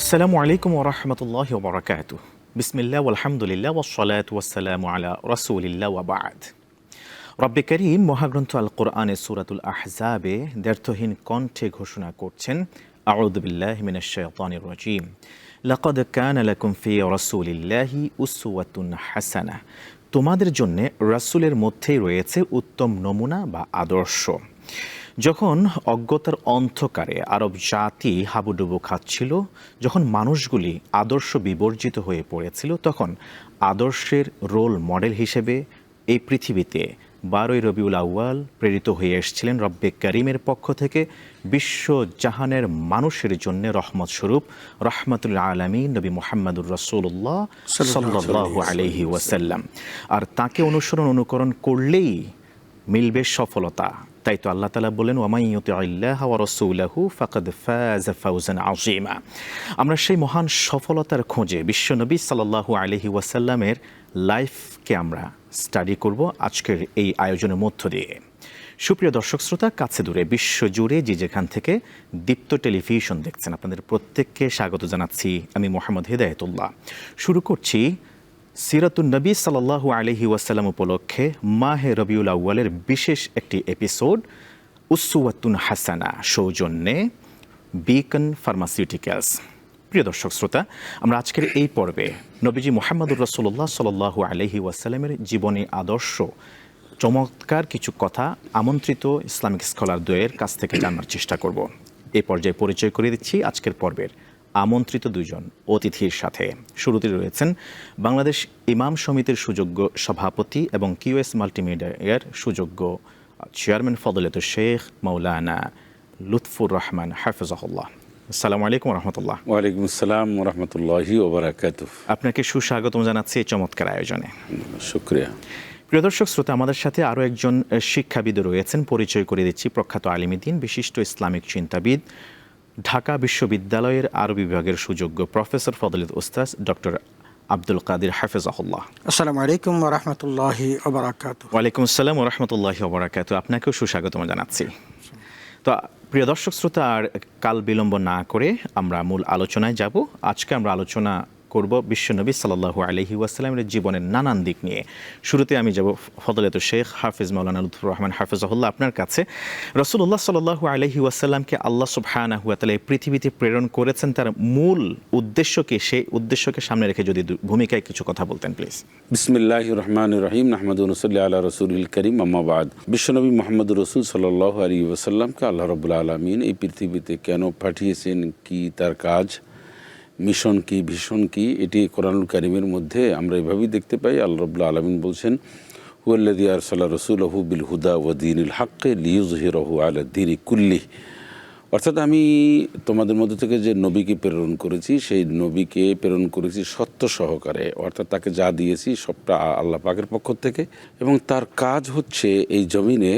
আসসালামু আলাইকুম ওরহমতুল্লাহ বরকাত বিসমিল্লা আলহামদুলিল্লাহ ওসলাত ওয়াসালাম আলা রসুলিল্লাহ ওয়াবাদ রব্বে করিম মহাগ্রন্থ আল কোরআনে সুরাতুল আহজাবে দ্ব্যর্থহীন কণ্ঠে ঘোষণা করছেন আউদুবিল্লাহ মিনাশাইতানির রাজিম। লাকাদ কানা লাকুম ফি রাসূলিল্লাহি উসওয়াতুন হাসানা। তোমাদের জন্য রাসূলের মধ্যেই রয়েছে উত্তম নমুনা বা আদর্শ। যখন অজ্ঞতার অন্ধকারে আরব জাতি হাবুডুবু খাচ্ছিল যখন মানুষগুলি আদর্শ বিবর্জিত হয়ে পড়েছিল তখন আদর্শের রোল মডেল হিসেবে এই পৃথিবীতে বারোই রবিউল আউয়াল প্রেরিত হয়ে এসেছিলেন রব্বে করিমের পক্ষ থেকে বিশ্ব জাহানের মানুষের জন্য রহমত স্বরূপ রহমতুল্লাহ আলমী নবী মোহাম্মদুর রসুল্লাহ সাল্লাহ আলহি ওয়াসাল্লাম। আর তাকে অনুসরণ অনুকরণ করলেই মিলবে সফলতা। তাই তো আল্লাহ তালা বলেন আমরা সেই মহান সফলতার খোঁজে বিশ্বনবী সাল্লাল্লাহু আলহি ওয়াসাল্লামের লাইফকে আমরা স্টাডি করব আজকের এই আয়োজনের মধ্য দিয়ে। সুপ্রিয় দর্শক শ্রোতা, কাছে দূরে বিশ্বজুড়ে যে যেখান থেকে দীপ্ত টেলিভিশন দেখছেন, আপনাদের প্রত্যেককে স্বাগত জানাচ্ছি আমি মোহাম্মদ হেদায়তুল্লাহ। শুরু করছি সিরাতুন নবী সাল্লাল্লাহু আলহি ওয়াসাল্লাম উপলক্ষে মাহে রবিউল আউ্বালের বিশেষ একটি এপিসোড উসুয়াতুন হাসানা, সৌজন্যে বিকন ফার্মাসিউটিক্যালস। প্রিয় দর্শক শ্রোতা, আমরা আজকের এই পর্বে নবীজি মোহাম্মদুর রসুল্লাহ সাল্লাল্লাহু আলহি ওয়াসাল্লামের জীবনী আদর্শ, চমৎকার কিছু কথা আমন্ত্রিত ইসলামিক স্কলার দ্বয়ের কাছ থেকে জানার চেষ্টা করব। এই পর্যায়ে পরিচয় করে দিচ্ছি আজকের পর্বের আমন্ত্রিত দুজন অতিথির সাথে। শুরুতে রয়েছেন বাংলাদেশ ইমাম সমিতির সুযোগ্য সভাপতি এবং কিউএস মাল্টিমিডিয়ার সুযোগ্য চেয়ারম্যান ফদলত শেখ মৌলানা লুৎফুর রহমান হাফিজাহুল্লাহ। আসসালামু আলাইকুম রহমতুল্লাহ। ওয়ালাইকুম আসসালাম রহমতুল্লাহি ওবরাকাত। আপনাকে সুস্বাগতম জানাচ্ছি এই চমৎকার আয়োজনে। শুক্রিয়া। প্রিয় দর্শক শ্রোতা আমাদের সাথে আরও একজন শিক্ষাবিদ রয়েছেন। পরিচয় করে দিচ্ছি প্রখ্যাত আলিমুদ্দিন বিশিষ্ট ইসলামিক চিন্তাবিদ ঢাকা বিশ্ববিদ্যালয়ের আরবি বিভাগের সুযোগ্য প্রফেসর ফদলিত ওস্তাজ ডক্টর আব্দুল কাদির হাফেজাহুল্লাহ। আসসালামু আলাইকুম রহমতুল্লাহি ওবরাকাত ওয়ালাইকুম আসসালাম রহমতুল্লাহ ওবরাকাত আপনাকেও সুস্বাগতম জানাচ্ছি। তো প্রিয় দর্শক শ্রোতা আর কাল বিলম্ব না করে আমরা মূল আলোচনায় যাব। আজকে আমরা আলোচনা করব বিশ্বনবী সাল্লাহু আলহি ওয়াসাল্লামের জীবনের নানান দিক নিয়ে। শুরুতে আমি যাব ফদলত শেখ হাফিজ মৌলানা লুৎফুর রহমান হাফিজাহুল্লাহ আপনার কাছে। রসুল্লাহ সাল্লাহু আলহি ওয়াসাল্লামকে আল্লাহ সুবহানাহু তালা এই পৃথিবীতে প্রেরণ করেছেন, তার মূল উদ্দেশ্যকে, সেই উদ্দেশ্যকে সামনে রেখে যদি ভূমিকায় কিছু কথা বলতেন প্লিজ বিসমিল্লাহ রহমান রহিম নাহমদ নসল্লি আল্লাহ রসুল করিম আম্মাবাদ বিশ্বনবী মোহাম্মদ রসুল সাল্লাহ আলী ওসাল্লামকে আল্লাহ রবুল্লা আলমিন এই পৃথিবীতে কেন পাঠিয়েছেন, কি তার কাজ? মিশন কি ভীষণ কি, এটি কোরআনুল কারিমের মধ্যে আমরা এভাবেই দেখতে পাই। আল্লাহ রবুল্লা আলমিন বলছেন হুয়াল্লাদি আরসাল্লাহ রসুল হু বিল হুদা ওয়াদিন হাক্কে লিউজহিরহু আলাদ্দিন কুল্লি অর্থাৎ আমি তোমাদের মধ্যে থেকে যে নবীকে প্রেরণ করেছি, সেই নবীকে প্রেরণ করেছি সত্য সহকারে। অর্থাৎ তাকে যা দিয়েছি সবটা আল্লাহ পাকের পক্ষ থেকে। এবং তার কাজ হচ্ছে এই জমিনে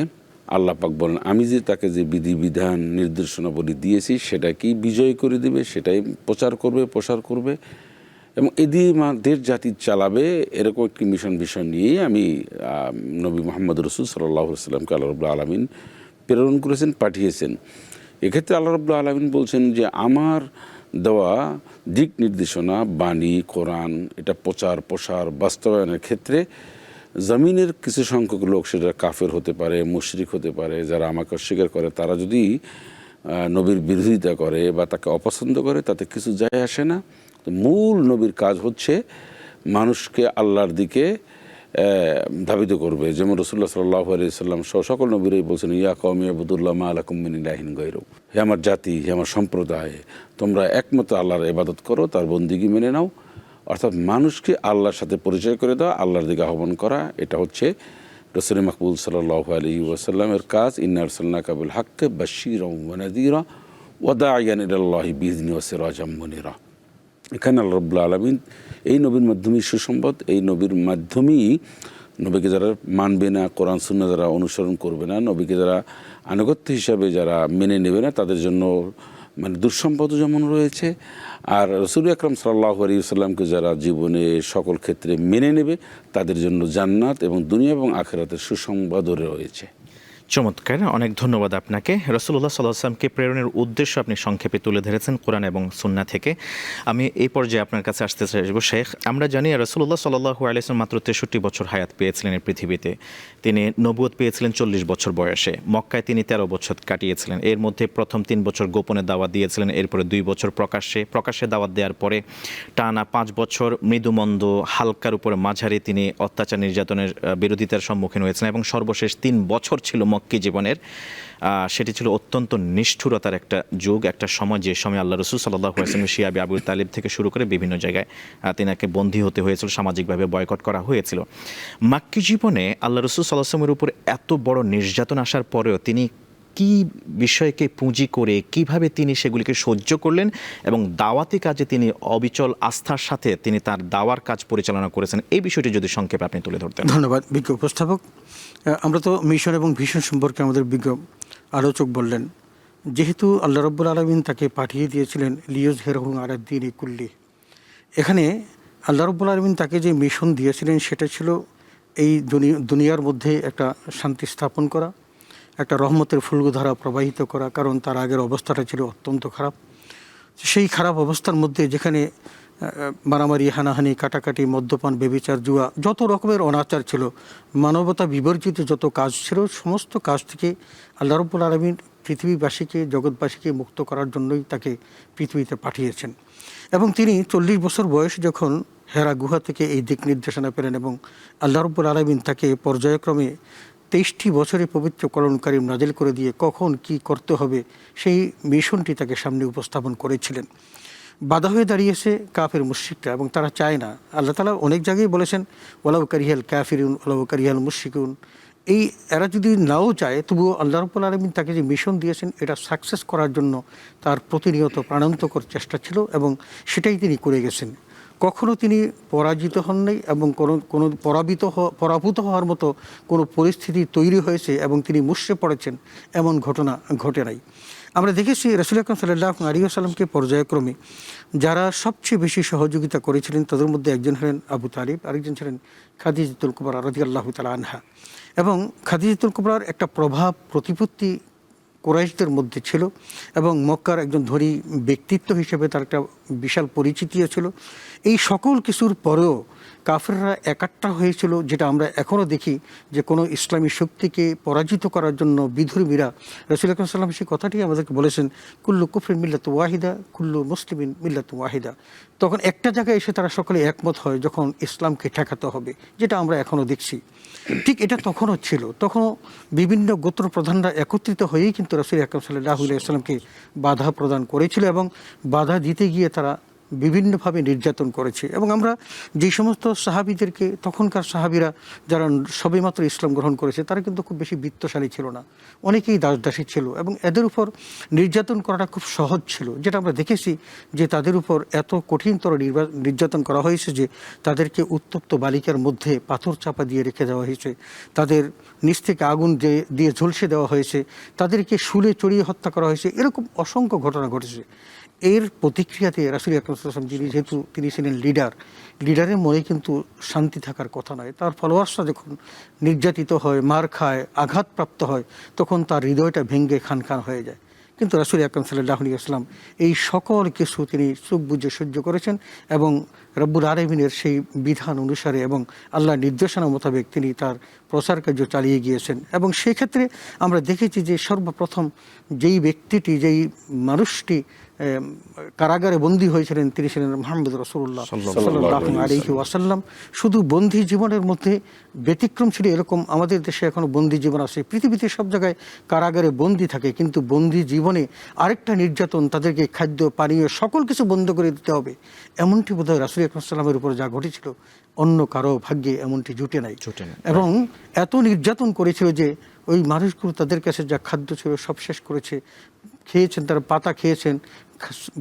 আল্লাহ পাক বলেন, আমি যে তাকে যে বিধিবিধান নির্দেশনাবলী দিয়েছি সেটা কি বিজয় করে দিবে, সেটাই প্রচার করবে, প্রসার করবে এবং এদিকে দেশ জাতি চালাবে এরকম একটি মিশন ভিশন নিয়েই আমি নবী মোহাম্মদ রসুল সাল্লাহ সাল্লামকে আল্লাহ রবুল্লা আলমিন প্রেরণ করেছেন, পাঠিয়েছেন। এক্ষেত্রে আল্লাহ রবুল্লা আলমিন বলছেন যে, আমার দেওয়া দিক নির্দেশনা, বাণী, কোরআন, এটা প্রচার, প্রসার, বাস্তবায়নের ক্ষেত্রে জমিনের কিছু সংখ্যক লোক সেটা কাফের হতে পারে, মুশরিক হতে পারে, যারা আমাকে অস্বীকার করে, তারা যদি নবীর বিরোধিতা করে বা তাকে অপছন্দ করে, তাতে কিছু যায় আসে না। মূল নবীর কাজ হচ্ছে মানুষকে আল্লাহর দিকে ধাবিত করবে। যেমন রসুল্লাহ সাল্লাহ আলিয়াল্লাম সহ সকল নবীরাই বলছেন, ইয়া কৌমি আবুদুল্লাহ মা আলাকুমিনিল্লাহিন গৈরব হে আমার জাতি, হে আমার সম্প্রদায়, তোমরা একমত আল্লাহর ইবাদত করো, তার বন্দিগি মেনে নাও। অর্থাৎ মানুষকে আল্লাহর সাথে পরিচয় করে দেওয়া, আল্লাহর দিকে আহ্বান করা, এটা হচ্ছে রসুল মকবুল সাল্লাহ আলী ওয়াসাল্লামের কাজ। ইন্নার সাল্লা কাবুল হাক্কে বাশির ওয়ানাদিরা ওদা আয়ান ইল্লাহি বিজনি ওসিরাজাম মনিরা। এখানে আল্লাহ রব্লা আলমিন এই নবীর মাধ্যমেই সুসম্পদ এই নবীর মাধ্যমেই নবীকে যারা মানবে না, কোরআন শূন্য যারা অনুসরণ করবে না, নবীকে যারা আনুগত্য হিসাবে যারা মেনে নেবে না, তাদের জন্য মানে দুঃসম্পদও যেমন রয়েছে আর রসুল আকরম সাল্লাহ আলিয়াল্লামকে যারা জীবনে সকল ক্ষেত্রে মেনে নেবে, তাদের জন্য জান্নাত এবং দুনিয়া এবং আখেরাতের সুসংবাদও রয়েছে। চমৎকার, অনেক ধন্যবাদ আপনাকে। রসুল্লাহ সাল্লাহামকে প্রেরণের উদ্দেশ্য আপনি সংক্ষেপে তুলে ধরেছেন কোরআন এবং সুন্না থেকে। আমি এই পর্যায়ে আপনার কাছে আসতে চাইব, শেখ। আমরা জানি রসুল্লাহ সাল্লাহু আলিয়াম মাত্র তেষট্টি বছর হায়াত পেয়েছিলেন এই পৃথিবীতে। তিনি নবুয়ত পেয়েছিলেন চল্লিশ বছর বয়সে। মক্কায় তিনি তেরো বছর কাটিয়েছিলেন। এর মধ্যে প্রথম তিন বছর গোপনে দাওয়াত দিয়েছিলেন, এরপরে দুই বছর প্রকাশ্যে। প্রকাশ্যে দাওয়াত দেওয়ার পরে টানা পাঁচ বছর মৃদুমন্দ, হালকার উপরে মাঝারি তিনি অত্যাচার নির্যাতনের বিরোধিতার সম্মুখীন হয়েছিলেন এবং সর্বশেষ তিন বছর ছিল মক্কি জীবনের সেটি ছিল অত্যন্ত নিষ্ঠুরতার একটা যুগ, একটা সময় যে সময় আল্লাহ রসুল সাল্লাহ আসলাম শিয়াবি আবুল তালিব থেকে শুরু করে বিভিন্ন জায়গায় তিনাকে বন্দী হতে হয়েছিল, সামাজিকভাবে বয়কট করা হয়েছিল। মাক্কি জীবনে আল্লাহ রসুল সাল্লাহামের উপর এত বড় নির্যাতন আসার পরেও তিনি কি বিষয়কে পুঁজি করে কীভাবে তিনি সেগুলিকে সহ্য করলেন এবং দাওয়াতি কাজে তিনি অবিচল আস্থার সাথে তিনি তার দাওয়ার কাজ পরিচালনা করেছেন, এই বিষয়টি যদি সংক্ষেপে আপনি তুলে ধরতেন। ধন্যবাদ বিজ্ঞ উপস্থাপক। আমরা তো মিশন এবং ভীষণ সম্পর্কে আমাদের বিজ্ঞ আলোচক বললেন। যেহেতু আল্লাহ রব্বুল আলমিন তাকে পাঠিয়ে দিয়েছিলেন, লিওজ হেরহুং আরাদ্দিন কুল্লি। এখানে আল্লাহ রব্বুল আলমিন তাকে যে মিশন দিয়েছিলেন, সেটা ছিল এই দুনি- দুনিয়ার মধ্যে একটা শান্তি স্থাপন করা। একটা রহমতের ফুলধারা প্রবাহিত করা, কারণ তার আগের অবস্থাটা ছিল অত্যন্ত খারাপ। সেই খারাপ অবস্থার মধ্যে যেখানে মারামারি, হানাহানি, কাটাকাটি, মদ্যপান, বেবিচার, জুয়া, যত রকমের অনাচার ছিল, মানবতা বিবর্জিত যত কাজ ছিল, সমস্ত কাজ থেকে আল্লাহ রব্বুল আলমীর পৃথিবীবাসীকে, জগৎবাসীকে মুক্ত করার জন্যই তাকে পৃথিবীতে পাঠিয়েছেন। এবং তিনি চল্লিশ বছর বয়স যখন হেরা গুহা থেকে এই দিক নির্দেশনা পেলেন এবং আল্লাহ রব্বুল আলমিন তাকে পর্যায়ক্রমে তেইশটি বছরে পবিত্র করণ কারিম নাজিল করে দিয়ে কখন কি করতে হবে, সেই মিশনটি তাকে সামনে উপস্থাপন করেছিলেন। বাধা হয়ে দাঁড়িয়েছে কাফের মুশ্রিকরা এবং তারা চায় না। আল্লাহ তালা অনেক জায়গায় বলেছেন ওলাউ কারিহাল কাফিরুন ওলাউ কারিহাল মুশ্রিকুন। এই এরা যদি নাও চায়, তবুও আল্লাহ রব্বুল আলমিন তাকে যে মিশন দিয়েছেন, এটা সাকসেস করার জন্য তার প্রতিনিয়ত প্রাণান্তকর চেষ্টা ছিল এবং সেটাই তিনি করে গেছেন। কখনো তিনি পরাজিত হন নাই এবং কোনো কোনো পরাবিত পরাভূত হওয়ার মতো কোনো পরিস্থিতি তৈরি হয়েছে এবং তিনি মুষড়ে পড়েছেন এমন ঘটনা ঘটে নাই। আমরা দেখেছি রসুল আকরম সাল্লাহ আলী আসালামকে পর্যায়ক্রমে যারা সবচেয়ে বেশি সহযোগিতা করেছিলেন তাদের মধ্যে একজন হলেন আবু তালিব, আরেকজন ছিলেন খাদিজুল কুবরা রাজি আল্লাহ তালা আনহা। এবং খাদিজুল কুবরার একটা প্রভাব প্রতিপত্তি কোরাইশদের মধ্যে ছিল এবং মক্কার একজন ধনী ব্যক্তিত্ব হিসেবে তার একটা বিশাল পরিচিতিও ছিল। এই সকল কিছুর পরেও কাফেররা একাট্টা হয়েছিল, যেটা আমরা এখনও দেখি যে কোনো ইসলামী শক্তিকে পরাজিত করার জন্য বিধর্মীরা রসুল সাল্লাম সেই কথাটি আমাদেরকে বলেছেন, কুল্লু কুফরিন মিল্লাত ওয়াহিদা, কুল্লু মুসলিমিন মিল্লাত ওয়াহিদা। তখন একটা জায়গায় এসে তারা সকলে একমত হয়, যখন ইসলামকে ঠেকাতে হবে, যেটা আমরা এখনও দেখছি। ঠিক এটা তখনও ছিল, তখনও বিভিন্ন গোত্র প্রধানরা একত্রিত হয়েই কিন্তু রসুল আকরম সাল্লাহ ইসলামকে বাধা প্রদান করেছিল এবং বাধা দিতে গিয়ে তারা বিভিন্নভাবে নির্যাতন করেছে। এবং আমরা যে সমস্ত সাহাবিদেরকে, তখনকার সাহাবিরা যারা সবেমাত্র ইসলাম গ্রহণ করেছে, তারা কিন্তু খুব বেশি বিত্তশালী ছিল না। অনেকেই দাসদাসী ছিল এবং এদের উপর নির্যাতন করাটা খুব সহজ ছিল। যেটা আমরা দেখেছি যে তাদের উপর এত কঠিনতর নির্যাতন করা হয়েছে যে তাদেরকে উত্তপ্ত বালিকার মধ্যে পাথর চাপা দিয়ে রেখে দেওয়া হয়েছে। তাদের নিচ থেকে আগুন দিয়ে ঝলসে দেওয়া হয়েছে, তাদেরকে শুলে চড়িয়ে হত্যা করা হয়েছে। এরকম অসংখ্য ঘটনা ঘটেছে। এর প্রতিক্রিয়াতে রাসুল আকরম যিনি যেহেতু তিনি ছিলেন লিডার লিডারের মনে কিন্তু শান্তি থাকার কথা নয়। তার ফলোয়ার্সরা যখন নির্যাতিত হয়, মার খায়, আঘাতপ্রাপ্ত হয়, তখন তার হৃদয়টা ভেঙ্গে খান খান হয়ে যায়। কিন্তু রাসুল আকরম সাল্লাহ আসলাম এই সকল কিছু তিনি চোখ বুঝে সহ্য করেছেন এবং রব্বুল আলমিনের সেই বিধান অনুসারে এবং আল্লাহর নির্দেশনা মোতাবেক তিনি তার প্রচার কার্য চালিয়ে গিয়েছেন। এবং সেক্ষেত্রে আমরা দেখেছি যে সর্বপ্রথম যেই ব্যক্তিটি যেই মানুষটি কারাগারে বন্দী হয়েছিলেন তিনি ছিলেন মোহাম্মদ রসুল্লাহ সাল্লাহ আলহি ওয়াসাল্লাম। শুধু বন্দী জীবনের মধ্যে ব্যতিক্রম ছিল এরকম। আমাদের দেশে এখনও বন্দী জীবন আছে। পৃথিবীতে সব জায়গায় কারাগারে বন্দী থাকে কিন্তু বন্দী জীবনে আরেকটা নির্যাতন তাদেরকে খাদ্য পানীয় সকল কিছু বন্ধ করে দিতে হবে। এমনটি বোধহয় রাসুল আকরমসাল্লামের উপর যা ঘটেছিল অন্য কারও ভাগ্যে এমনটি জুটে নাই জুটে নাই। এবং এত নির্যাতন করেছিল যে ওই মানুষগুলো তাদের কাছে যা খাদ্য ছিল সব শেষ করেছে খেয়েছেন তারা পাতা খেয়েছেন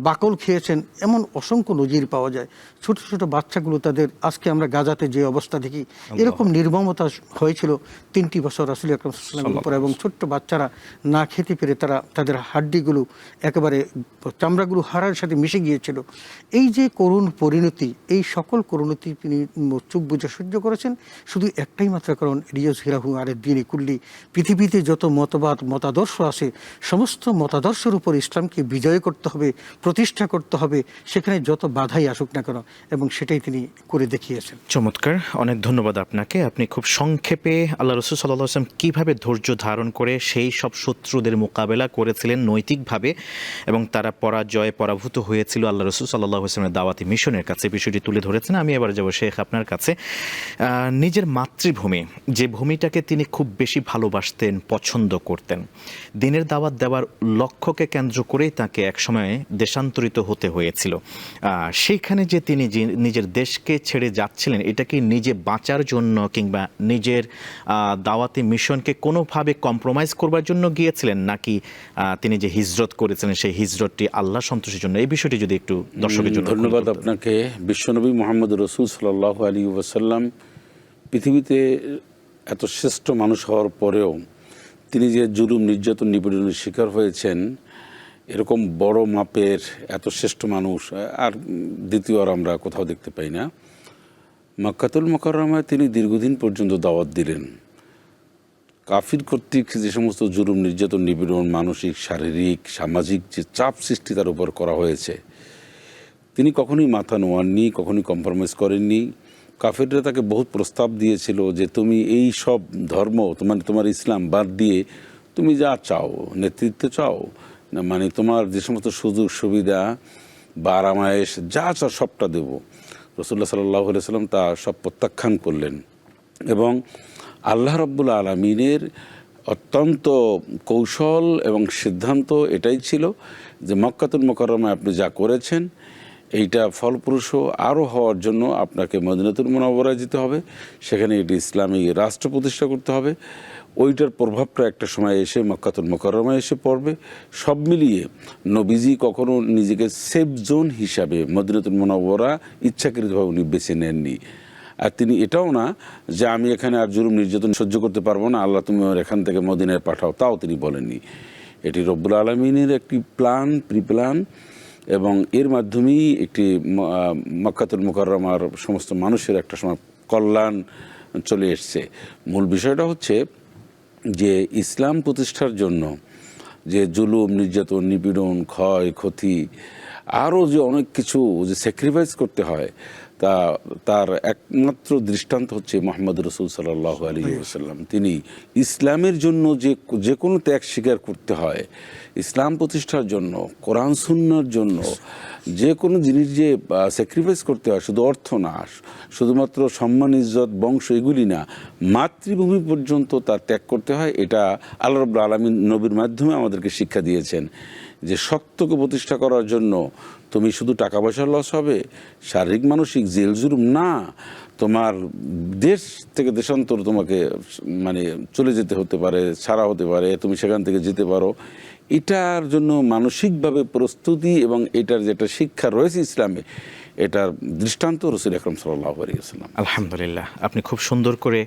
বাকল খেয়েছেন এমন অসংখ্য নজির পাওয়া যায়। ছোট ছোট বাচ্চাগুলো তাদের আজকে আমরা গাজাতে যে অবস্থা দেখি এরকম নির্মমতা হয়েছিল তিনটি বছর রাসুল আকরম সাল্লামের উপর এবং ছোট্ট বাচ্চারা না খেতে পেরে তারা তাদের হাড্ডিগুলো একেবারে চামড়াগুলো হারার সাথে মিশে গিয়েছিল। এই যে করুণ পরিণতি এই সকল করুণতি তিনি চোখ বুঝে সহ্য করেছেন শুধু একটাই মাত্র কারণ রিয়াজ হিরাহু আরের দিনে কুল্লি পৃথিবীতে যত মতবাদ মতাদর্শ আছে সমস্ত মতাদর্শের উপর ইসলামকে বিজয় করতে হবে। প্রতিষ্ঠা করতে হবে, সেখানে যত বাধাই আসুক না কেন, এবং সেটাই তিনি করে দেখিয়েছেন। চমৎকার। অনেক ধন্যবাদ আপনাকে। আপনি খুব সংক্ষেপে আল্লাহ রসুল সাল্লাহ আসলাম কীভাবে ধৈর্য ধারণ করে সেই সব শত্রুদের মোকাবেলা করেছিলেন নৈতিকভাবে এবং তারা পরাজয় পরাভূত হয়েছিল আল্লাহ রসুল সাল্লাহ আসলামের দাওয়াতি মিশনের কাছে। বিষয়টি তুলে ধরেছেন। আমি এবার যাব শেখ আপনার কাছে। নিজের মাতৃভূমি, যে ভূমিটাকে তিনি খুব বেশি ভালোবাসতেন, পছন্দ করতেন, দিনের দাওয়াত দেওয়ার লক্ষ্যকে কেন্দ্র করেই তাকে একসময় দেশান্তরিত হতে হয়েছিল। সেইখানে যে তিনি নিজের দেশকে ছেড়ে যাচ্ছিলেন এটা কি নিজে বাঁচার জন্য কিংবা নিজের দাওয়াতি মিশনকে কোনোভাবে কম্প্রোমাইজ করবার জন্য গিয়েছিলেন? নাকি তিনি যে হিজরত করেছিলেন সেই হিজরতটি আল্লাহ সন্তোষের জন্য? এই বিষয়টি যদি একটু দর্শকের জন্য ধন্যবাদ আপনাকে। বিশ্বনবী মোহাম্মদ রসুল সাল্লাহ আলী ওয়াসাল্লাম পৃথিবীতে এত শ্রেষ্ঠ মানুষ হওয়ার পরেও তিনি যে জুলুম নির্যাতন নিপীড়নের শিকার হয়েছেন এরকম বড় মাপের, এত শ্রেষ্ঠ মানুষ, আর দ্বিতীয় আর আমরা কোথাও দেখতে পাই না। মাক্কাতুল মোকাররমায় তিনি দীর্ঘদিন পর্যন্ত দাওয়াত দিলেন। কাফির কর্তৃক যে সমস্ত জুলুম, নির্যাতন, নিপীড়ন, মানসিক, শারীরিক, সামাজিক যে চাপ সৃষ্টি তার উপর করা হয়েছে, তিনি কখনোই মাথা নোয়াননি, কখনোই কম্প্রোমাইজ করেননি। কাফেররা তাকে বহুত প্রস্তাব দিয়েছিল যে তুমি এই সব ধর্ম, তোমার তোমার ইসলাম বাদ দিয়ে তুমি যা চাও, নেতৃত্ব চাও মানে তোমার যে সমস্ত সুযোগ, সুবিধা বা আরামায়েশ যা চাও সবটা দেব। রসুল্লাহ সাল্লাহ সাল্লাম তা সব প্রত্যাখ্যান করলেন। এবং আল্লাহ রব্বুল আলমিনের অত্যন্ত কৌশল এবং সিদ্ধান্ত এটাই ছিল যে মক্কাতুল মোকাররমায় আপনি যা করেছেন, এইটা ফলপ্রসূ আরও হওয়ার জন্য আপনাকে মদিনাতুল মোনাবরায় যেতে হবে, সেখানে এটি ইসলামী রাষ্ট্র প্রতিষ্ঠা করতে হবে। ওইটার প্রভাবটা একটা সময় এসে মক্কাতুল মোকাররমায় এসে পড়বে। সব মিলিয়ে নবীজি কখনো নিজেকে সেফ জোন হিসাবে মদিনাতুল মনোবরা ইচ্ছাকৃতভাবে উনি বেছে নেননি। আর তিনি এটাও না যে আমি এখানে আর জুলুম নির্যাতন সহ্য করতে পারব না, আল্লাহ তুমি এখান থেকে মদিনায় পাঠাও, তাও তিনি বলেননি। এটি রব্বুল আলমিনের একটি প্ল্যান প্রি প্ল্যান এবং এর মাধ্যমেই একটি মক্কাতুল মুকাররমার সমস্ত মানুষের একটা সময় কল্যাণ চলে এসছে। মূল বিষয়টা হচ্ছে যে ইসলাম প্রতিষ্ঠার জন্য যে জুলুম, নির্যাতন, নিপীড়ন, ক্ষয়, ক্ষতি, আরও যে অনেক কিছু যে স্যাক্রিফাইস করতে হয় তা, তার একমাত্র দৃষ্টান্ত হচ্ছে মোহাম্মদ রসুল সাল্লাহ আলী সাল্লাম তিনি ইসলামের জন্য যে যে কোনো ত্যাগ স্বীকার করতে হয়, ইসলাম প্রতিষ্ঠার জন্য, কোরআন সুন্নার জন্য, যে কোনো জিনিস যে স্যাক্রিফাইস করতে হয়, শুধু অর্থ না, শুধুমাত্র সম্মান, ইজ্জত, বংশ এগুলি না, মাতৃভূমি পর্যন্ত তার ত্যাগ করতে হয়, এটা আল্লাহ রব্লা আলমিন নবীর মাধ্যমে আমাদেরকে শিক্ষা দিয়েছেন যে সত্যকে প্রতিষ্ঠা করার জন্য তুমি শুধু টাকা পয়সার লস হবে, শারীরিক, মানসিক, জেল, জুলুম, না, তোমার দেশ থেকে দেশান্তর তোমাকে মানে চলে যেতে হতে পারে ছাড়া হতে পারে, তুমি সেখান থেকে যেতে পারো। এটার জন্য মানসিকভাবে প্রস্তুতি এবং এটার যেটা শিক্ষা রয়েছে ইসলামে এটার দৃষ্টান্ত রসুল আকরম সাল্লাহ আলিয়াল্লাম আলহামদুলিল্লাহ। আপনি খুব সুন্দর করে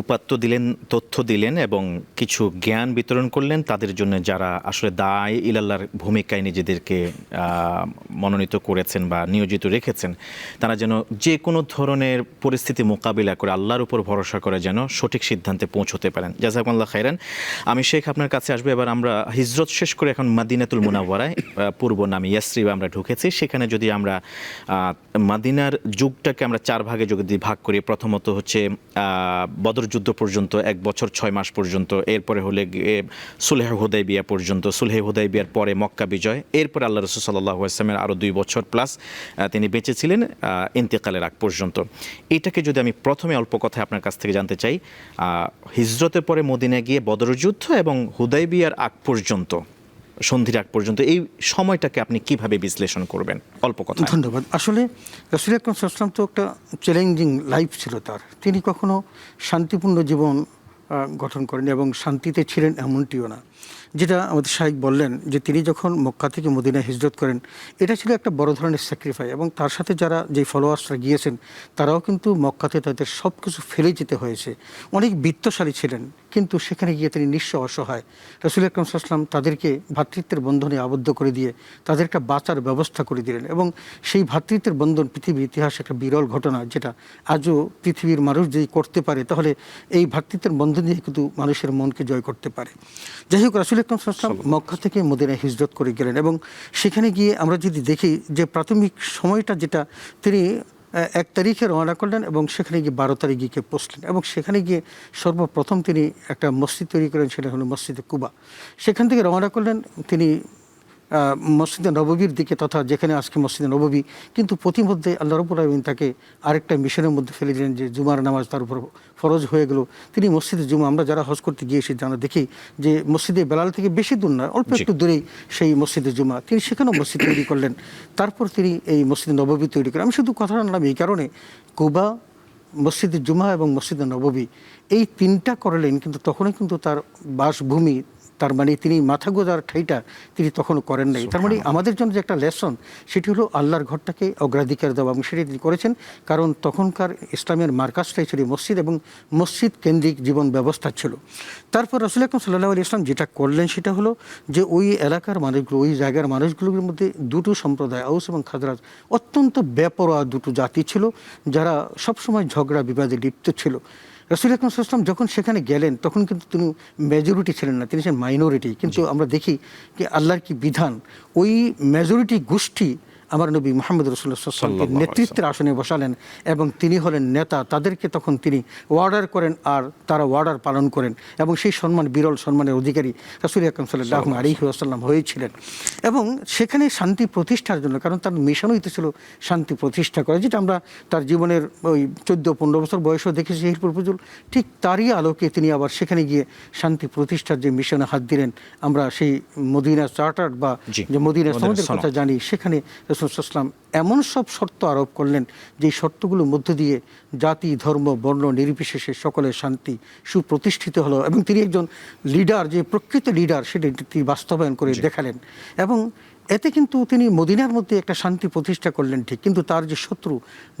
উপাত্ত দিলেন, তথ্য দিলেন এবং কিছু জ্ঞান বিতরণ করলেন তাদের জন্য যারা আসলে দায় ইলাল্লার ভূমিকায় নিজেদেরকে মনোনীত করেছেন বা নিয়োজিত রেখেছেন, তারা যেন যে কোনো ধরনের পরিস্থিতি মোকাবিলা করে আল্লাহর উপর ভরসা করে যেন সঠিক সিদ্ধান্তে পৌঁছতে পারেন। জাজাকুল্লাহ খাইরান আমি শেখ আপনার কাছে আসব, এবার আমরা হিজরত শেষ করে এখন মাদিনাতুল মুনাওয়ারায় পূর্ব নাম ইয়াসরিব আমরা ঢুকেছি। সেখানে যদি আমরা আহ, মাদিনার যুগটাকে আমরা চার ভাগে যদি ভাগ করি। প্রথমত হচ্ছে আহ, বদর যুদ্ধ পর্যন্ত এক বছর ছয় মাস পর্যন্ত এরপরে হলে সুলেহ হুদাই বিয়া পর্যন্ত। সুলেহ হুদাই বিয়ার পরে মক্কা বিজয় এরপরে আল্লাহ রসুল সাল্লাহ আসলামের আরও দুই বছর প্লাস তিনি বেঁচে ছিলেন ইন্তেকালের আগ পর্যন্ত। এটাকে যদি আমি প্রথমে অল্প কথায় আপনার কাছ থেকে জানতে চাই হিজরতের পরে মদিনায় গিয়ে বদর যুদ্ধ এবং হুদাই বিয়ার আগ পর্যন্ত সন্ধির আগ পর্যন্ত, এই সময়টাকে আপনি কীভাবে বিশ্লেষণ করবেন? অল্প কথা ধন্যবাদ। আসলে রসুল আকরম তো একটা চ্যালেঞ্জিং লাইফ ছিল তার। তিনি কখনো শান্তিপূর্ণ জীবন গঠন করেন এবং শান্তিতে ছিলেন এমনটিও না। যেটা আমাদের শাহেক বললেন যে তিনি যখন মক্কা থেকে মদিনায় হিজরত করেন, এটা ছিল একটা বড় ধরনের স্যাক্রিফাই এবং তার সাথে যারা যে ফলোয়ার্সরা গিয়েছেন, তারাও কিন্তু মক্কাতে তাদের সব কিছু ফেলে যেতে হয়েছে। অনেক বিত্তশালী ছিলেন, কিন্তু সেখানে গিয়ে তিনি নিঃস্ব অসহায়। রসুল আকরম সাল্লাম তাদেরকে ভ্রাতৃত্বের বন্ধনে আবদ্ধ করে দিয়ে তাদেরকে বাঁচার ব্যবস্থা করে দিলেন এবং সেই ভ্রাতৃত্বের বন্ধন পৃথিবীর ইতিহাসে একটা বিরল ঘটনা যেটা আজও পৃথিবীর মানুষ যদি করতে পারে, তাহলে এই ভ্রাতৃত্বের বন্ধন দিয়ে কিন্তু মানুষের মনকে জয় করতে পারে। যাই হোক রাসুল ইকরম সাল্লাম মক্কা থেকে মদিনায় হিজরত করে গেলেন এবং সেখানে গিয়ে আমরা যদি দেখি যে প্রাথমিক সময়টা যেটা তিনি এক তারিখে রওনা করলেন এবং সেখানে গিয়ে বারো তারিখে গিয়ে পৌঁছলেন এবং সেখানে গিয়ে সর্বপ্রথম তিনি একটা মসজিদ তৈরি করেন সেটা হলো মসজিদে কুবা। সেখান থেকে রওনা করলেন তিনি মসজিদে নববীর দিকে তথা যেখানে আজকে মসজিদে নববী কিন্তু প্রতিমধ্যে আল্লাহ রবুল আলমিন তাকে আরেকটা মিশনের মধ্যে ফেলে দিলেন যে জুমার নামাজ তার উপর ফরজ হয়ে গেল। তিনি মসজিদে জুমা আমরা যারা হজ করতে গিয়েছি জানা দেখি যে মসজিদে বেলাল থেকে বেশি দূর নয় অল্প একটু দূরেই সেই মসজিদে জুমা। তিনি সেখানেও মসজিদ তৈরি করলেন। তারপর তিনি এই মসজিদে নববী তৈরি করেন। আমি শুধু কথাটা আনলাম এই কারণে কুবা মসজিদে জুমা এবং মসজিদে নববী এই তিনটা করলেন কিন্তু তখনই কিন্তু তার বাসভূমি তার মানে তিনি মাথা গোজার ঠাইটা তিনি তখনও করেন নাই। তার মানে আমাদের জন্য যে একটা লেসন সেটি হলো আল্লাহর ঘরটাকে অগ্রাধিকার দেওয়া এবং সেটি তিনি করেছেন কারণ তখনকার ইসলামের মার্কাজটাই ছিল মসজিদ এবং মসজিদ কেন্দ্রিক জীবন ব্যবস্থা ছিল। তারপর রসুল আকরম সাল্লাহ আলী ইসলাম যেটা করলেন সেটা হলো যে ওই এলাকার মানুষগুলো ওই জায়গার মানুষগুলোর মধ্যে দুটো সম্প্রদায় আউস এবং খাদরাজ অত্যন্ত বেপরোয়া দুটো জাতি ছিল যারা সবসময় ঝগড়া বিবাদে লিপ্ত ছিল। রসুল আকরম সাল্লাম যখন সেখানে গেলেন তখন কিন্তু তিনি মেজরিটি ছিলেন না তিনি ছিলেন মাইনরিটি কিন্তু আমরা দেখি যে আল্লাহর কি বিধান? ওই মেজরিটি গোষ্ঠী আমার নবী মোহাম্মদ রসুল্লাহামকে নেতৃত্বের আসনে বসালেন এবং তিনি হলেন নেতা তাদেরকে তখন তিনি ওয়ার্ডার করেন আর তারা ওয়ার্ডার পালন করেন এবং সেই সম্মান বিরল সম্মানের অধিকারী রাসুল আকরম সাল্লাহ আলী আসাল্লাম হয়েছিলেন এবং সেখানে শান্তি প্রতিষ্ঠার জন্য কারণ তার মিশন হইতেছিল শান্তি প্রতিষ্ঠা করা যেটা আমরা তার জীবনের ওই চোদ্দ পনেরো বছর বয়সও দেখেছি হিরপুর ফজুল ঠিক তারই আলোকে তিনি আবার সেখানে গিয়ে শান্তি প্রতিষ্ঠার যে মিশনে হাত দিলেন আমরা সেই মদিনা চার্টার বা যে মদিনা সনদ। কথা জানি সেখানে রসুলাম এমন সব শর্ত আরোপ করলেন যে শর্তগুলোর মধ্য দিয়ে জাতি ধর্ম বর্ণ নির্বিশেষে সকলের শান্তি সুপ্রতিষ্ঠিত হলো এবং তিনি একজন লিডার যে প্রকৃত লিডার সেটি তিনি বাস্তবায়ন করে দেখালেন এবং এতে কিন্তু তিনি মদিনার মধ্যে একটা শান্তি প্রতিষ্ঠা করলেন ঠিক। কিন্তু তার যে শত্রু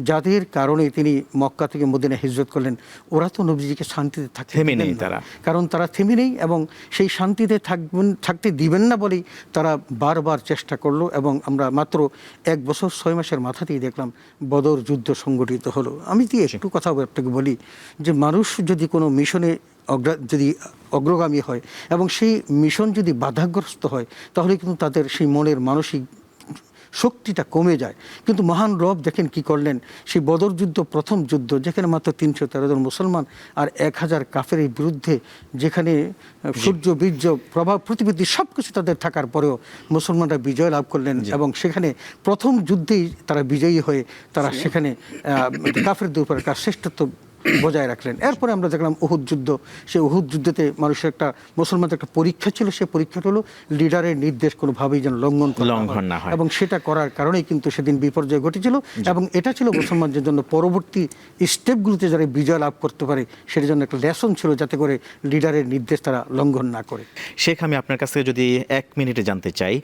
যাদের কারণে তিনি মক্কা থেকে মদিনা হিজরত করলেন ওরা তো নবীজিকে শান্তিতে থাকতে থেমে নেই তারা। কারণ তারা থেমে নেই এবং সেই শান্তিতে থাকবেন থাকতে দিবেন না বলেই তারা বারবার চেষ্টা করল এবং আমরা মাত্র এক বছর ছয় মাসের মাথাতেই দেখলাম বদর যুদ্ধ সংগঠিত হলো। আমি দিয়ে একটু কথা আপনাকে বলি যে মানুষ যদি কোনো মিশনে অগ্রা যদি অগ্রগামী হয় এবং সেই মিশন যদি বাধাগ্রস্ত হয় তাহলে কিন্তু তাদের সেই মনের মানসিক শক্তিটা কমে যায়। কিন্তু মহান রব দেখেন কি করলেন? সেই বদর যুদ্ধ প্রথম যুদ্ধ যেখানে মাত্র তিনশো তেরো জন মুসলমান আর এক হাজার কাফের বিরুদ্ধে যেখানে সূর্য বীর্য প্রভাব প্রতিবৃত্তি সব কিছু তাদের থাকার পরেও মুসলমানরা বিজয় লাভ করলেন এবং সেখানে প্রথম যুদ্ধেই তারা বিজয়ী হয়ে তারা সেখানে কাফের উপর একটা শ্রেষ্ঠত্ব বজায় রাখলেন। এরপরে আমরা দেখলাম উহুদ যুদ্ধ। সেই উহুদ যুদ্ধতে মানুষের একটা মুসলমানদের একটা পরীক্ষা ছিল। সেই পরীক্ষাটা হলো লিডারের নির্দেশ কোনোভাবেই যেন লঙ্ঘন করা লঙ্ঘন না হয়। এবং সেটা করার কারণেই কিন্তু সেদিন বিপর্যয় ঘটেছিল। এবং এটা ছিল মুসলমানদের জন্য পরবর্তী স্টেপগুলোতে যারা বিজয় লাভ করতে পারে সেটার জন্য একটা লেসন ছিল যাতে করে লিডারের নির্দেশ তারা লঙ্ঘন না করে। শেখ আমি আপনার কাছ থেকে যদি এক মিনিটে জানতে চাই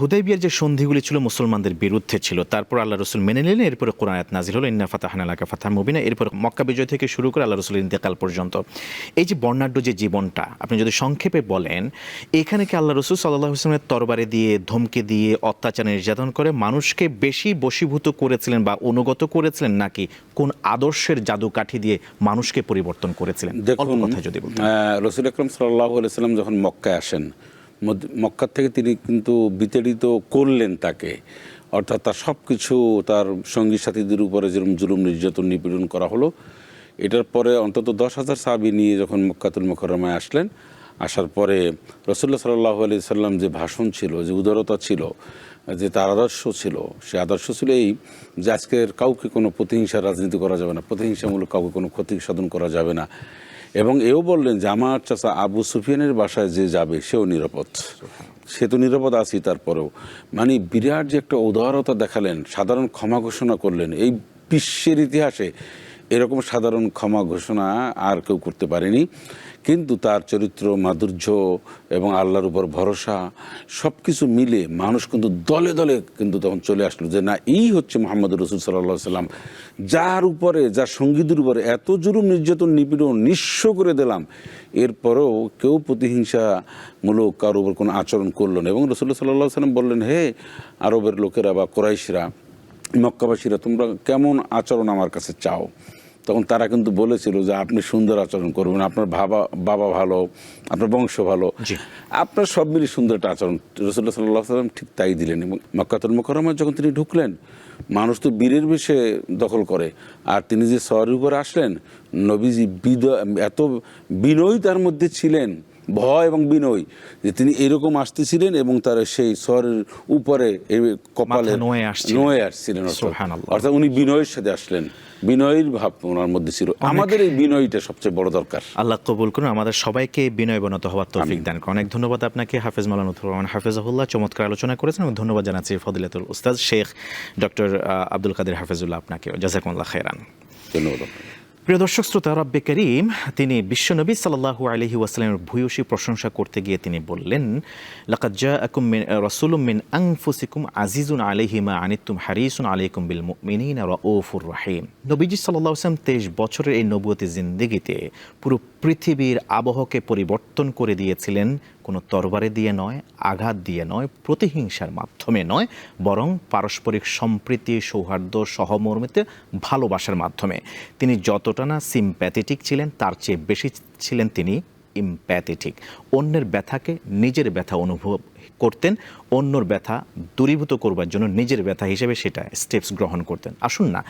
হুদাইবিয়ার যে সন্ধিগুলি ছিল মুসলমানদের বিরুদ্ধে ছিল তারপর আল্লাহ রসুল মেনে নিলেন এরপরে কোরআন আয়াত নাজিল হলো ইন্না ফাতাহান আলাকা ফাতাহ মুবিনা এরপর মক্কা বিজয় থেকে শুরু করে আল্লাহ রসুলের ইন্তেকাল পর্যন্ত। এই যে বর্ণাঢ্য যে জীবনটা আপনি যদি সংক্ষেপে বলেন এখানে কি আল্লাহ রসুল সাল্লাহ ইসলামের তরবারে দিয়ে ধমকে দিয়ে অত্যাচার নির্যাতন করে মানুষকে বেশি বশীভূত করেছিলেন বা অনুগত করেছিলেন নাকি কোন আদর্শের জাদুকাঠি দিয়ে মানুষকে পরিবর্তন করেছিলেন? দেখুন কথা যদি রসুল আকরম সাল্লাহ সাল্লাম যখন মক্কায় আসেন মক্কার থেকে তিনি কিন্তু বিতাড়িত করলেন তাকে। অর্থাৎ তার সব কিছু তার সঙ্গী সাথীদের উপরে যেরকম জুলুম নির্যাতন নিপীড়ন করা হলো এটার পরে অন্তত দশ হাজার সাহাবি নিয়ে যখন মক্কাতুল মোকরমায় আসলেন আসার পরে রসুল্লা সাল্লাহ আলি সাল্লাম যে ভাষণ ছিল যে উদারতা ছিল যে তার আদর্শ ছিল সে আদর্শ ছিল এই যে আজকের কাউকে কোনো প্রতিহিংসা রাজনীতি করা যাবে না প্রতিহিংসামূলক কাউকে কোনো ক্ষতি সাধন করা যাবে না। এবং এও বললেন যে আমার চাচা আবু সুফিয়ানের বাসায় যে যাবে সেও নিরাপদ। সে তো নিরাপদ আছি তারপরেও। মানে বিরাট যে একটা উদারতা দেখালেন সাধারণ ক্ষমা ঘোষণা করলেন এই বিশ্বের ইতিহাসে এরকম সাধারণ ক্ষমা ঘোষণা আর কেউ করতে পারেনি। কিন্তু তার চরিত্র, মাধুর্য এবং আল্লাহর উপর ভরসা সব কিছু মিলে মানুষ কিন্তু দলে দলে কিন্তু তখন চলে আসলো যে না, এই হচ্ছে মোহাম্মদ রসুল সাল্লাহ সাল্লাম যার উপরে, যার সঙ্গীতের উপরে এত জুলুম, নির্যাতন, নিপীড়ন নিঃস্ব করে দিলাম, এরপরেও কেউ প্রতিহিংসামূলক কারোর উপর কোনো আচরণ করল না। এবং রসুল্লাহ সাল্লাহ সাল্লাম বললেন, হে আরবের লোকেরা বা কোরাইশরা, মক্কাবাসীরা, তোমরা কেমন আচরণ আমার কাছে চাও? তখন তারা কিন্তু বলেছিল যে আপনি সুন্দর আচরণ করবেন আপনার বাবা বাবা ভালো আপনার বংশ ভালো। আপনার সব মিলিয়ে সুন্দর একটা আচরণ। রসুল্লাহ সাল্লাহ সাল্লাম ঠিক তাই দিলেন। এবং মক্কাতুল মোকরমায় যখন তিনি ঢুকলেন মানুষ তো বীরের বেশে দখল করে। আর তিনি যে শহরের উপরে আসলেন নবীজি বিদয় এত বিনয় তার মধ্যে ছিলেন ভয় এবং বিনয় যে তিনি এরকম আসতেছিলেন এবং তার সেই শহরের উপরে কপালে। নোয়ে আসছিলেন। অর্থাৎ উনি বিনয়ের সাথে আসলেন। বিনয়ের ভাব ওনার মধ্যে ছিল। আমাদের এই বিনয়টা সবচেয়ে বড় দরকার। আল্লাহ কবুল করুন আমাদের সবাইকে বিনয়বনত হওয়ার তৌফিক দান করুন। অনেক ধন্যবাদ আপনাকে হাফেজ মালানুর রহমান হাফেজাহুল্লাহ চমৎকার আলোচনা করেছেন এবং ধন্যবাদ জানাচ্ছি ফদিলাতুল উস্তাদ শেখ ডক্টর আব্দুল কাদের হাফেজুল্লাহ আপনাকে জাজাকুল্লাহ খেরান ধন্যবাদ। প্রিয় দর্শক, শ্রোতা, রব্বে করিম, তিনি বিশ্বনবী সাল্লাল্লাহু আলহি ওয়াসাল্লামের ভূয়সী প্রশংসা করতে গিয়ে তিনি বললেন, লাকাদ জাআকুম মিন, রাসূলুম মিন আনফুসিকুম আজিজুন আলাইহি মা আনিতুম হারিসুন আলাইকুম বিল মুমিনিনা রাউফুর রহিম। নবীজি আলাইহি ওয়াসাল্লাম 23 বছরের এই নবুয়তি জিন্দেগিতে পুরো পৃথিবীর আবহকে পরিবর্তন করে দিয়েছিলেন কোনো তরবারে দিয়ে নয়, আঘাত দিয়ে নয়, প্রতিহিংসার মাধ্যমে নয়, বরং পারস্পরিক সম্প্রীতি, সৌহার্দ্য, সহমর্মিতে, ভালোবাসার মাধ্যমে। তিনি যতটা না সিম্প্যাথেটিক ছিলেন, তার চেয়ে বেশি ছিলেন তিনি ইম্প্যাথেটিক অন্যের ব্যথাকে নিজের ব্যথা অনুভব করতেন, অন্যর ব্যথা দূরীভূত করবার জন্য নিজের ব্যথা হিসেবে সেটা স্টেপস গ্রহণ করতেন। আসুন না,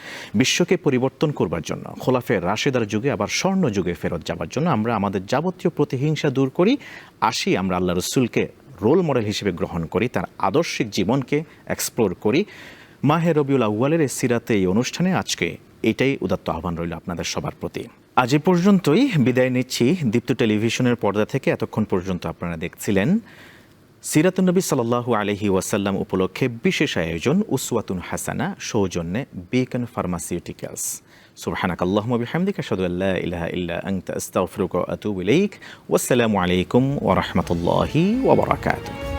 বিশ্বকে পরিবর্তন করবার জন্য, খোলাফে রাশেদার যুগে, আবার স্বর্ণ যুগে ফেরত যাবার জন্য আমরা আমাদের যাবতীয় প্রতিহিংসা দূর করি, আসি আমরা আল্লাহ রসুলকে রোল মডেল হিসেবে গ্রহণ করি, তার আদর্শিক জীবনকে এক্সপ্লোর করি। মাহে রবিউল আউ্বালের এই সিরাতে, এই অনুষ্ঠানে আজকে এটাই উদাত্ত আহ্বান রইল আপনাদের সবার প্রতি। আজ এ পর্যন্তই। বিদায় নিচ্ছি দীপ্ত টেলিভিশনের পর্দা থেকে। এতক্ষণ পর্যন্ত আপনারা দেখছিলেন সিরাতুন্নবী সাল্লাল্লাহু আলহি ওয়াসাল্লাম উপলক্ষে বিশেষ আয়োজন উসওয়াতুন হাসানা, সৌজন্যে বেকন ফার্মাসিউটিক্যালস। সুবহানাক আল্লাহুম্মা বিহামদিকা, আশহাদু আল্লা ইলাহা ইল্লা আনতা, আস্তাগফিরুকা ওয়া আতুবু ইলাইক। ওয়াসসালামু আলাইকুম ওয়া রাহমাতুল্লাহি ওয়া বারাকাতুহু।